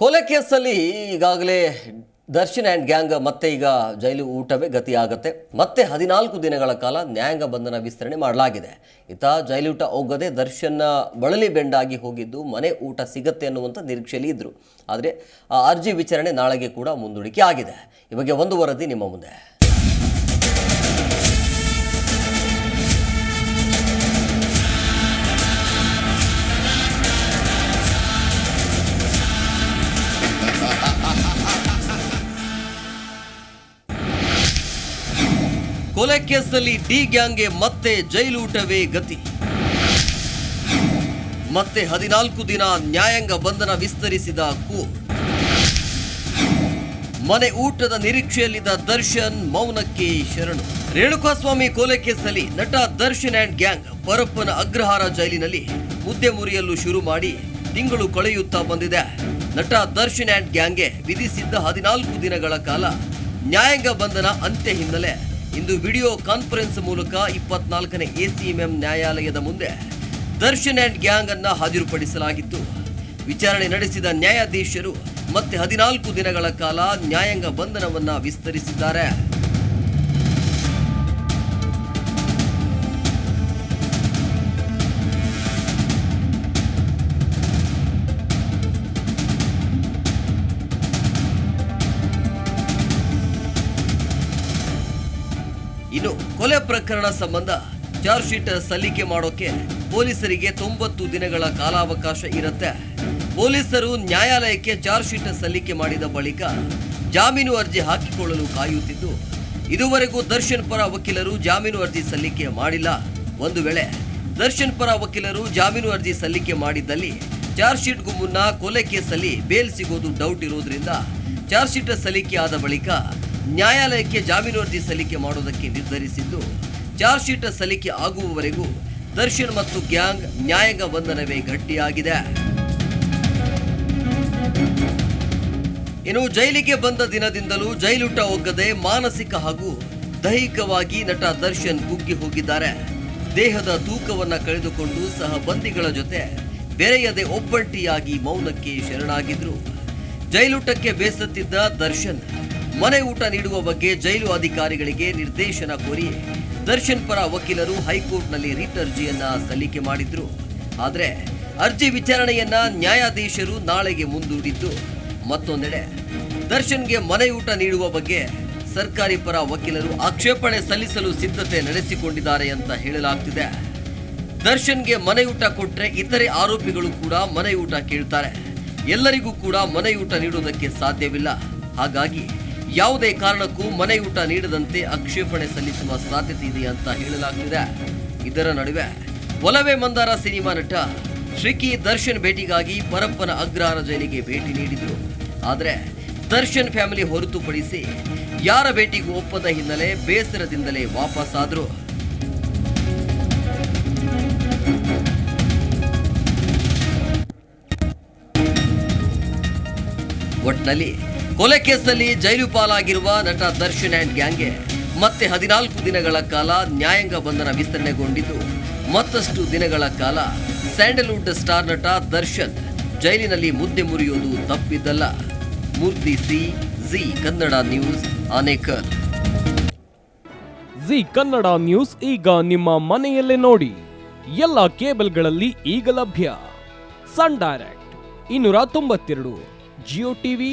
ಕೊಲೆ ಕೇಸಲ್ಲಿ ಈಗಾಗಲೇ ದರ್ಶನ್ ಆ್ಯಂಡ್ ಗ್ಯಾಂಗ್ ಮತ್ತೆ ಈಗ ಜೈಲು ಊಟವೇ ಗತಿಯಾಗುತ್ತೆ. ಮತ್ತೆ ಹದಿನಾಲ್ಕು ದಿನಗಳ ಕಾಲ ನ್ಯಾಯಾಂಗ ಬಂಧನ ವಿಸ್ತರಣೆ ಮಾಡಲಾಗಿದೆ. ಈತ ಜೈಲೂಟ ಹೋಗದೆ ದರ್ಶನ್ ಬಳಲಿ ಬೆಂಡಾಗಿ ಹೋಗಿದ್ದು ಮನೆ ಊಟ ಸಿಗತ್ತೆ ಅನ್ನುವಂಥ ನಿರೀಕ್ಷೆಯಲ್ಲಿ ಇದ್ದರು ಆದರೆ ಆ ಅರ್ಜಿ ವಿಚಾರಣೆ ನಾಳೆಗೆ ಕೂಡ ಮುಂದೂಡಿಕೆ ಆಗಿದೆ. ಈ ಬಗ್ಗೆ ಒಂದು ವರದಿ ನಿಮ್ಮ ಮುಂದೆ. ಕೊಲೆ ಕೇಸಲ್ಲಿ ಡಿ ಗ್ಯಾಂಗ್ಗೆ ಮತ್ತೆ ಜೈಲೂಟವೇ ಗತಿ. ಮತ್ತೆ ಹದಿನಾಲ್ಕು ದಿನ ನ್ಯಾಯಾಂಗ ಬಂಧನ ವಿಸ್ತರಿಸಿದ ಕೋರ್ಟ್. ಮನೆ ಊಟದ ನಿರೀಕ್ಷೆಯಲ್ಲಿದ್ದ ದರ್ಶನ್ ಮೌನಕ್ಕೆ ಶರಣು. ರೇಣುಕಾಸ್ವಾಮಿ ಕೊಲೆ ಕೇಸಲ್ಲಿ ನಟ ದರ್ಶನ್ ಆ್ಯಂಡ್ ಗ್ಯಾಂಗ್ ಪರಪ್ಪನ ಅಗ್ರಹಾರ ಜೈಲಿನಲ್ಲಿ ಮುದ್ದೆ ಮುರಿಯಲು ಶುರು ಮಾಡಿ ತಿಂಗಳು ಕಳೆಯುತ್ತಾ ಬಂದಿದೆ. ನಟ ದರ್ಶನ್ ಆ್ಯಂಡ್ ಗ್ಯಾಂಗ್ಗೆ ವಿಧಿಸಿದ್ದ ಹದಿನಾಲ್ಕು ದಿನಗಳ ಕಾಲ ನ್ಯಾಯಾಂಗ ಬಂಧನ ಅಂತ್ಯ ಹಿನ್ನೆಲೆ. ಇಂದು ವಿಡಿಯೋ ಕಾನ್ಫರೆನ್ಸ್ ಮೂಲಕ ಇಪ್ಪತ್ನಾಲ್ಕನೇ ಎಸಿಎಂಎಂ ನ್ಯಾಯಾಲಯದ ಮುಂದೆ ದರ್ಶನ್ ಆ್ಯಂಡ್ ಗ್ಯಾಂಗ್ ಅನ್ನು ಹಾಜರುಪಡಿಸಲಾಗಿತ್ತು. ವಿಚಾರಣೆ ನಡೆಸಿದ ನ್ಯಾಯಾಧೀಶರು ಮತ್ತೆ ಹದಿನಾಲ್ಕು ದಿನಗಳ ಕಾಲ ನ್ಯಾಯಾಂಗ ಬಂಧನವನ್ನು ವಿಸ್ತರಿಸಿದ್ದಾರೆ. ಇನ್ನು ಕೊಲೆ ಪ್ರಕರಣ ಸಂಬಂಧ ಚಾರ್ಜ್ ಶೀಟ್ ಸಲ್ಲಿಕೆ ಮಾಡೋಕೆ ಪೊಲೀಸರಿಗೆ ತೊಂಬತ್ತು ದಿನಗಳ ಕಾಲಾವಕಾಶ ಇರುತ್ತೆ. ಪೊಲೀಸರು ನ್ಯಾಯಾಲಯಕ್ಕೆ ಚಾರ್ಜ್ ಶೀಟ್ ಸಲ್ಲಿಕೆ ಮಾಡಿದ ಬಳಿಕ ಜಾಮೀನು ಅರ್ಜಿ ಹಾಕಿಕೊಳ್ಳಲು ಕಾಯುತ್ತಿದ್ದು, ಇದುವರೆಗೂ ದರ್ಶನ್ ಪರ ವಕೀಲರು ಜಾಮೀನು ಅರ್ಜಿ ಸಲ್ಲಿಕೆ ಮಾಡಿಲ್ಲ. ಒಂದು ವೇಳೆ ದರ್ಶನ್ ಪರ ವಕೀಲರು ಜಾಮೀನು ಅರ್ಜಿ ಸಲ್ಲಿಕೆ ಮಾಡಿದ್ದಲ್ಲಿ ಚಾರ್ಜ್ ಶೀಟ್ಗೂ ಮುನ್ನ ಕೊಲೆ ಕೇಸಲ್ಲಿ ಬೇಲ್ ಸಿಗೋದು ಡೌಟ್ ಇರೋದ್ರಿಂದ ಚಾರ್ಜ್ ಶೀಟ್ ಸಲ್ಲಿಕೆ ಆದ ಬಳಿಕ ನ್ಯಾಯಾಲಯಕ್ಕೆ ಜಾಮೀನು ಅರ್ಜಿ ಸಲ್ಲಿಕೆ ಮಾಡುವುದಕ್ಕೆ ನಿರ್ಧರಿಸಿದ್ದು, ಚಾರ್ಜ್ ಶೀಟ್ ಸಲ್ಲಿಕೆ ಆಗುವವರೆಗೂ ದರ್ಶನ್ ಮತ್ತು ಗ್ಯಾಂಗ್ ನ್ಯಾಯಾಂಗ ಬಂಧನವೇ ಗಟ್ಟಿಯಾಗಿದೆ. ಇನ್ನು ಜೈಲಿಗೆ ಬಂದ ದಿನದಿಂದಲೂ ಜೈಲುಟ ಒಗ್ಗದೆ ಮಾನಸಿಕ ಹಾಗೂ ದೈಹಿಕವಾಗಿ ನಟ ದರ್ಶನ್ ಕುಗ್ಗಿ ಹೋಗಿದ್ದಾರೆ. ದೇಹದ ತೂಕವನ್ನ ಕಳೆದುಕೊಂಡು ಸಹ ಬಂದಿಗಳ ಜೊತೆ ಬೆರೆಯದೆ ಒಬ್ಬಂಟಿಯಾಗಿ ಮೌನಕ್ಕೆ ಶರಣಾಗಿದ್ರು. ಜೈಲುಟಕ್ಕೆ ಬೇಸತ್ತಿದ್ದ ದರ್ಶನ್ ಮನೆ ಊಟ ನೀಡುವ ಬಗ್ಗೆ ಜೈಲು ಅಧಿಕಾರಿಗಳಿಗೆ ನಿರ್ದೇಶನ ಕೋರಿ ದರ್ಶನ್ ಪರ ವಕೀಲರು ಹೈಕೋರ್ಟ್ನಲ್ಲಿ ರಿಟ್ ಅರ್ಜಿಯನ್ನ ಸಲ್ಲಿಕೆ ಮಾಡಿದ್ರು. ಆದರೆ ಅರ್ಜಿ ವಿಚಾರಣೆಯನ್ನ ನ್ಯಾಯಾಧೀಶರು ನಾಳೆಗೆ ಮುಂದೂಡಿದ್ದು ಮತ್ತೊಂದೆಡೆ. ದರ್ಶನ್ಗೆ ಮನೆ ಊಟ ನೀಡುವ ಬಗ್ಗೆ ಸರ್ಕಾರಿ ಪರ ವಕೀಲರು ಆಕ್ಷೇಪಣೆ ಸಲ್ಲಿಸಲು ಸಿದ್ಧತೆ ನಡೆಸಿಕೊಂಡಿದ್ದಾರೆ ಅಂತ ಹೇಳಲಾಗ್ತಿದೆ. ದರ್ಶನ್ಗೆ ಮನೆಯೂಟ ಕೊಟ್ಟರೆ ಇತರೆ ಆರೋಪಿಗಳು ಕೂಡ ಮನೆಯೂಟ ಕೇಳ್ತಾರೆ. ಎಲ್ಲರಿಗೂ ಕೂಡ ಮನೆಯೂಟ ನೀಡುವುದಕ್ಕೆ ಸಾಧ್ಯವಿಲ್ಲ. ಹಾಗಾಗಿ ಯಾವುದೇ ಕಾರಣಕ್ಕೂ ಮನೆ ಊಟ ನೀಡದಂತೆ ಆಕ್ಷೇಪಣೆ ಸಲ್ಲಿಸುವ ಸಾಧ್ಯತೆ ಇದೆ ಅಂತ ಹೇಳಲಾಗ್ತಿದೆ. ಇದರ ನಡುವೆ ಒಲವೆ ಮಂದಾರ ಸಿನಿಮಾ ನಟ ಶ್ರೀಕಿ ದರ್ಶನ್ ಭೇಟಿಗಾಗಿ ಪರಪ್ಪನ ಅಗ್ರಹಾರ ಜೈಲಿಗೆ ಭೇಟಿ ನೀಡಿದ್ರು. ಆದರೆ ದರ್ಶನ್ ಫ್ಯಾಮಿಲಿ ಹೊರತುಪಡಿಸಿ ಯಾರ ಭೇಟಿಗೂ ಒಪ್ಪದ ಹಿನ್ನೆಲೆ ಬೇಸರದಿಂದಲೇ ವಾಪಸ್ಸಾದರು ಒಟ್ನಲ್ಲಿ ಕೊಲೆ ಕೇಸಲ್ಲಿ ಜೈಲು ಪಾಲಾಗಿರುವ ನಟ ದರ್ಶನ್ ಆ್ಯಂಡ್ ಗ್ಯಾಂಗ್ಗೆ ಮತ್ತೆ ಹದಿನಾಲ್ಕು ದಿನಗಳ ಕಾಲ ನ್ಯಾಯಾಂಗ ಬಂಧನ ವಿಸ್ತರಣೆಗೊಂಡಿದ್ದು, ಮತ್ತಷ್ಟು ದಿನಗಳ ಕಾಲ ಸ್ಯಾಂಡಲ್ವುಡ್ ಸ್ಟಾರ್ ನಟ ದರ್ಶನ್ ಜೈಲಿನಲ್ಲಿ ಮುದ್ದೆ ಮುರಿಯೋದು ತಪ್ಪಿದ್ದಲ್ಲ. Murthy C Zee Kannada News Anekal Zee Kannada News ಈಗ ನಿಮ್ಮ ಮನೆಯಲ್ಲೇ ನೋಡಿ. ಎಲ್ಲ ಕೇಬಲ್ಗಳಲ್ಲಿ ಈಗ ಲಭ್ಯ. ಸನ್ ಡೈರೆಕ್ಟ್, ಇನ್ನೂರ ತೊಂಬತ್ತೆರಡು, ಜಿಯೋ ಟಿವಿ